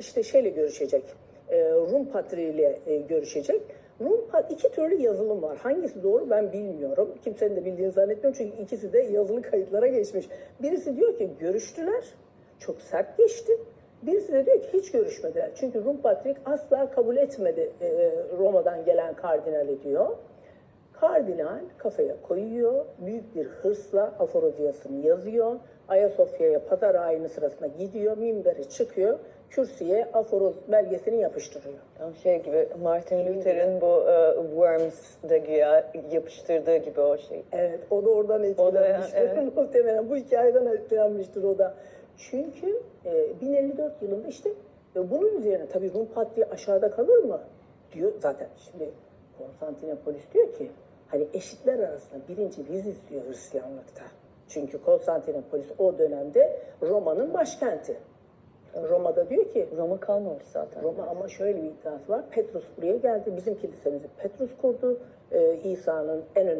işte şeyle görüşecek. E, Rum patriğiyle e, görüşecek. Rum iki türlü yazılım var. Hangisi doğru ben bilmiyorum. Kimsenin de bildiğini zannetmiyorum çünkü ikisi de yazılı kayıtlara geçmiş. Birisi diyor ki görüştüler. Çok sert geçti. Birisi de diyor ki hiç görüşmediler. Çünkü Rum Patrik asla kabul etmedi e, Roma'dan gelen kardinali diyor. Kardinal kafaya koyuyor, büyük bir hırsla aforodiyasını yazıyor. Ayasofya'ya pazar ayini sırasında gidiyor, minbere çıkıyor, kürsüye aforoz belgesini yapıştırıyor. Tam şey gibi Martin Luther'in bu e, Worms'da güya yapıştırdığı gibi o şey. Evet, o da oradan etkilenmiştir. evet. Muhtemelen bu hikayeden etkilenmiştir o da. Çünkü e, 1054 yılında işte e, bunun üzerine tabii Rum Patriği aşağıda kalır mı? Diyor zaten şimdi Konstantinopolis diyor ki hani eşitler arasında birinci biziz diyor Hristiyanlıkta. Çünkü Konstantinopolis o dönemde Roma'nın başkenti. Roma'da diyor ki Roma kalmamış zaten. Roma ama şöyle bir iddiası var. Petrus buraya geldi. Bizim kilisemizi Petrus kurdu. Ee, İsa'nın en önemli